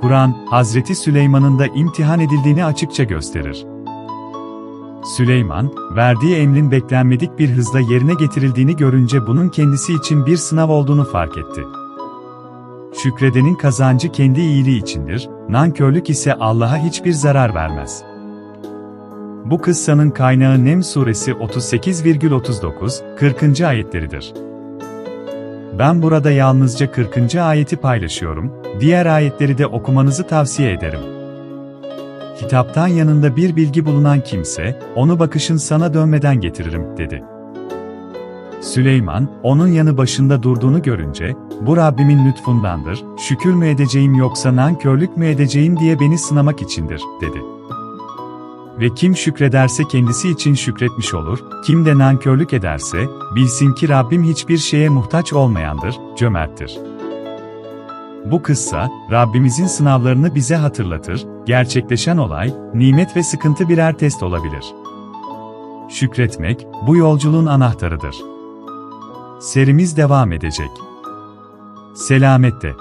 Kur'an, Hazreti Süleyman'ın da imtihan edildiğini açıkça gösterir. Süleyman, verdiği emrin beklenmedik bir hızla yerine getirildiğini görünce bunun kendisi için bir sınav olduğunu fark etti. Şükredenin kazancı kendi iyiliği içindir, nankörlük ise Allah'a hiçbir zarar vermez. Bu kıssanın kaynağı Nem suresi 38,39-40. ayetleridir. Ben burada yalnızca 40. ayeti paylaşıyorum, diğer ayetleri de okumanızı tavsiye ederim. Kitaptan yanında bir bilgi bulunan kimse, onu bakışın sana dönmeden getiririm, dedi. Süleyman, onun yanı başında durduğunu görünce, bu Rabbimin lütfundandır, şükür mü edeceğim yoksa nankörlük mü edeceğim diye beni sınamak içindir, dedi. Ve kim şükrederse kendisi için şükretmiş olur, kim de nankörlük ederse, bilsin ki Rabbim hiçbir şeye muhtaç olmayandır, cömerttir. Bu kıssa, Rabbimizin sınavlarını bize hatırlatır, gerçekleşen olay, nimet ve sıkıntı birer test olabilir. Şükretmek, bu yolculuğun anahtarıdır. Serimiz devam edecek. Selamette.